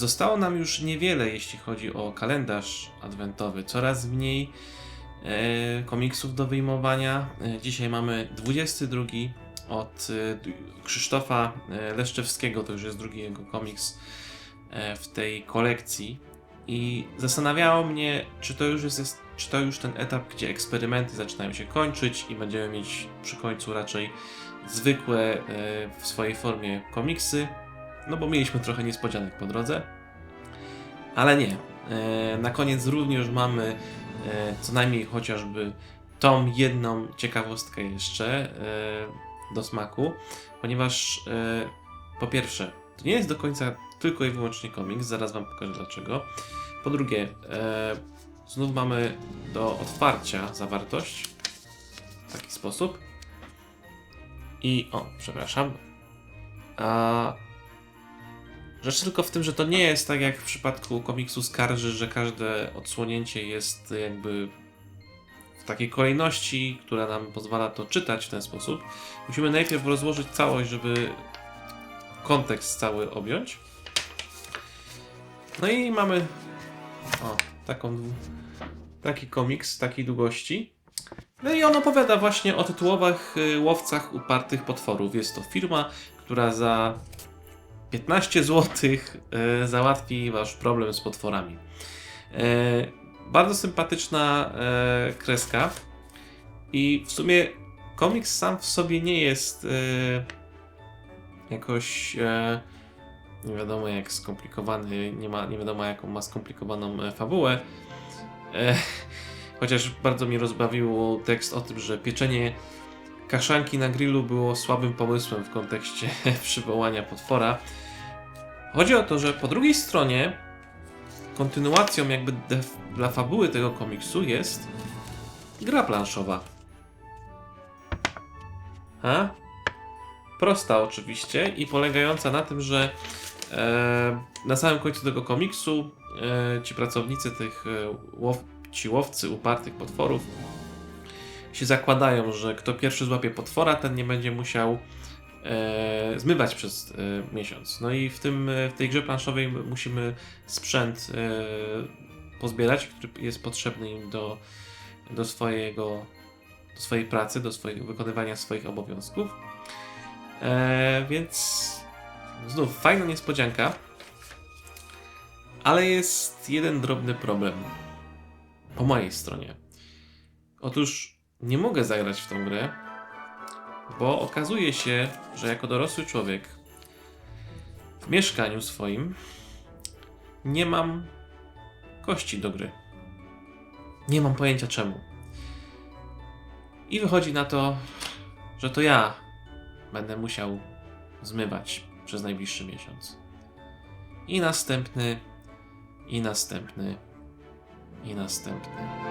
Zostało nam już niewiele, jeśli chodzi o kalendarz adwentowy. Coraz mniej e, komiksów do wyjmowania. E, dzisiaj mamy 22 od e, Krzysztofa e, Leszczewskiego, to już jest drugi jego komiks e, w tej kolekcji. I zastanawiało mnie, czy to już jest, czy to już ten etap, gdzie eksperymenty zaczynają się kończyć i będziemy mieć przy końcu raczej zwykłe e, w swojej formie komiksy. No bo mieliśmy trochę niespodzianek po drodze. Ale nie. E, Na koniec również mamy e, co najmniej chociażby tą jedną ciekawostkę jeszcze e, do smaku, ponieważ po pierwsze, to nie jest do końca tylko i wyłącznie komiks, zaraz Wam pokażę dlaczego. Po drugie, znów mamy do otwarcia zawartość w taki sposób. I o, przepraszam. A Rzecz tylko w tym, że to nie jest tak jak w przypadku komiksu Skarży, że każde odsłonięcie jest jakby w takiej kolejności, która nam pozwala to czytać w ten sposób. Musimy najpierw rozłożyć całość, żeby kontekst cały objąć. No i mamy o, taką, taki komiks takiej długości. No i on opowiada właśnie o tytułowych y, łowcach upartych potworów. Jest to firma, która za 15 zł załatwi wasz problem z potworami. E, bardzo sympatyczna e, kreska i w sumie komiks sam w sobie nie jest e, jakoś e, nie wiadomo jak skomplikowany, nie, ma, nie wiadomo jaką ma skomplikowaną e, fabułę. E, chociaż bardzo mnie rozbawił tekst o tym, że pieczenie kaszanki na grillu było słabym pomysłem w kontekście przywołania potwora. Chodzi o to, że po drugiej stronie kontynuacją jakby dla fabuły tego komiksu jest gra planszowa. Ha? Prosta oczywiście i polegająca na tym, że e, na samym końcu tego komiksu e, ci pracownicy tych e, łow, ci łowcy upartych potworów się zakładają, że kto pierwszy złapie potwora, ten nie będzie musiał e, zmywać przez e, miesiąc. No i w, tym, e, w tej grze planszowej musimy sprzęt e, pozbierać, który jest potrzebny im do, do, swojego, do swojej pracy, do swojego, wykonywania swoich obowiązków. E, więc znów fajna niespodzianka, ale jest jeden drobny problem po mojej stronie. Otóż nie mogę zagrać w tą grę, bo okazuje się, że jako dorosły człowiek w mieszkaniu swoim nie mam kości do gry. Nie mam pojęcia czemu. I wychodzi na to, że to ja będę musiał zmywać przez najbliższy miesiąc. I następny, i następny, i następny.